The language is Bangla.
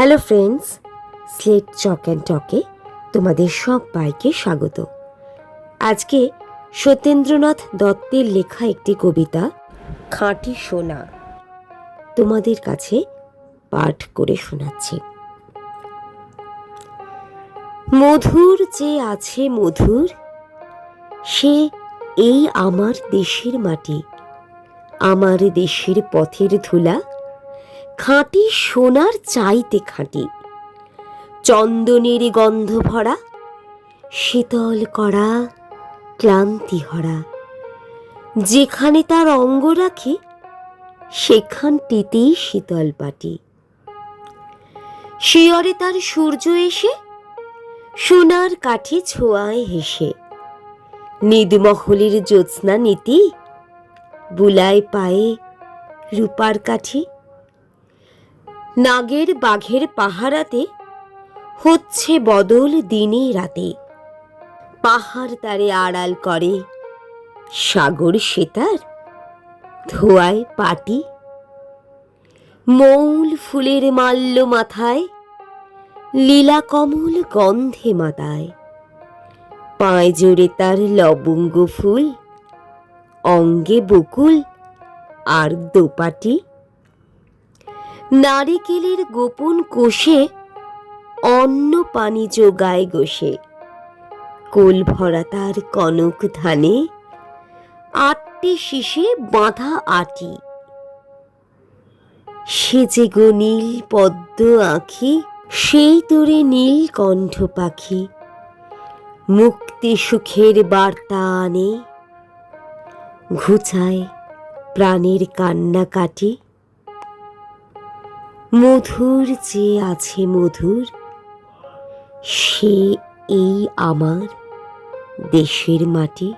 Hello friends slate chalk and টকে তোমাদের সবাইকে স্বাগত। আজকে সত্যেন্দ্রনাথ দত্তের লেখা একটি কবিতা, খাঁটি সোনা, তোমাদের কাছে পাঠ করে শোনাচ্ছি। মধুর যে আছে মধুর, সে এই আমার দেশের মাটি, আমার দেশের পথের ধুলা খাঁটি সোনার চাইতে খাঁটি। চন্দনের গন্ধ ভরা, শীতল করা, ক্লান্তি হরা। যেখানে তার অঙ্গ রাখে, সেখানটিতেই শীতল পাটি। শিয়রে তার সূর্য এসে, সোনার কাঠি ছোঁয়ায় হেসে। নিদমহলের জ্যোৎস্না নীতি, বুলায় পায়ে রূপার কাঠি। নাগের বাঘের পাহারাতে হচ্ছে বদল দিনে রাতে। পাহাড় তারে আড়াল করে। সাগর সেতার ধোয়ায় পাটি। মৌল ফুলের মাল্য মাথায় লীলা কমল গন্ধে মাতায়। পায়ে জোরে তার লবঙ্গ ফুল, অঙ্গে বকুল আর দোপাটি। নারিকেলের গোপন কোষে অন্ন পানি যোগায় গোষে। কোল ভরা তার কনক ধানে, আটটি শীষে বাঁধা আটি। সে যে গো নীল পদ্ম আঁখি, সেই তোরে নীল কণ্ঠ পাখি। মুক্তি সুখের বার্তা আনে, ঘুচায় প্রাণের কান্না কাটি। মধুর যে আছে মধুর সে এই আমার দেশের মাটি।